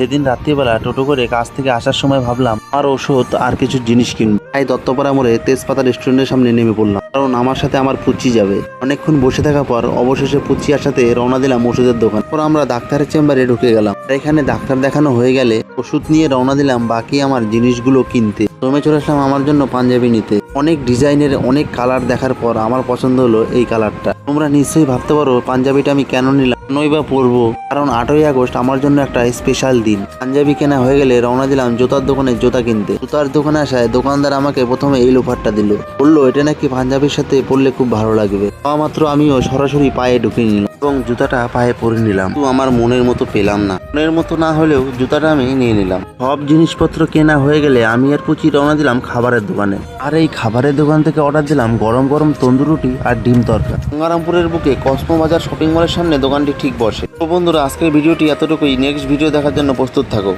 সেদিন রাত্রিবেলা টোটো করে কাজ থেকে আসার সময় ভাবলাম, আর ওষুধ আর কিছু জিনিস কিনবো। তাই দত্তপাড়া মোড়ে তেজপাতা রেস্টুরেন্টের সামনে নেমে পড়লাম, কারণ আমার সাথে আমার পুচি যাবে। অনেকক্ষণ বসে থাকার পর অবশেষে পুচিয়ার সাথে রওনা দিলাম ওষুধের দোকান। পর আমরা ডাক্তারের চেম্বারে ঢুকে গেলাম। এখানে ডাক্তার দেখানো হয়ে গেলে ওষুধ নিয়ে রওনা দিলাম বাকি আমার জিনিসগুলো কিনতে। জমে চলে আসলাম আমার জন্য পাঞ্জাবি নিতে। অনেক ডিজাইনের, অনেক কালার দেখার পর আমার পছন্দ হলো এই কালারটা তোমরা নিশ্চয়ই ভাবতে পারো পাঞ্জাবিটা আমি কেন নিলাম। নই বা পরবো। কারণ আটই আগস্ট আমার জন্য একটা স্পেশাল দিন। পাঞ্জাবি কেনা হয়ে গেলে রওনা দিলাম জুতার দোকানে জুতা কিনতে। জুতার দোকানে আসায় দোকানদার আমাকে প্রথমে এই লোফারটা দিল। বলল, এটা নাকি পাঞ্জাবির সাথে পরলে খুব ভালো লাগবে। মাত্র আমিও সরাসরি পায়ে ঢুকিয়ে নিলাম এবং জুতাটা পায়ে পরে নিলাম। তো আমার মনের মতো পেলাম না। মনের মতো না হলেও জুতাটা আমি নিয়ে নিলাম। সব জিনিসপত্র কেনা হয়ে গেলে আমি আর পুচি রওনা দিলাম খাবারের দোকানে। আর এই খাবারের দোকান থেকে অর্ডার দিলাম গরম গরম তন্দুর রুটি আর ডিম তরকা। গঙ্গারামপুরের বুকে কসমো বাজার শপিং মলের সামনে দোকানটি ঠিক বসে। তো বন্ধুরা আজকের ভিডিওটি এতটুকুই। নেক্সট ভিডিও দেখার জন্য প্রস্তুত থাকো।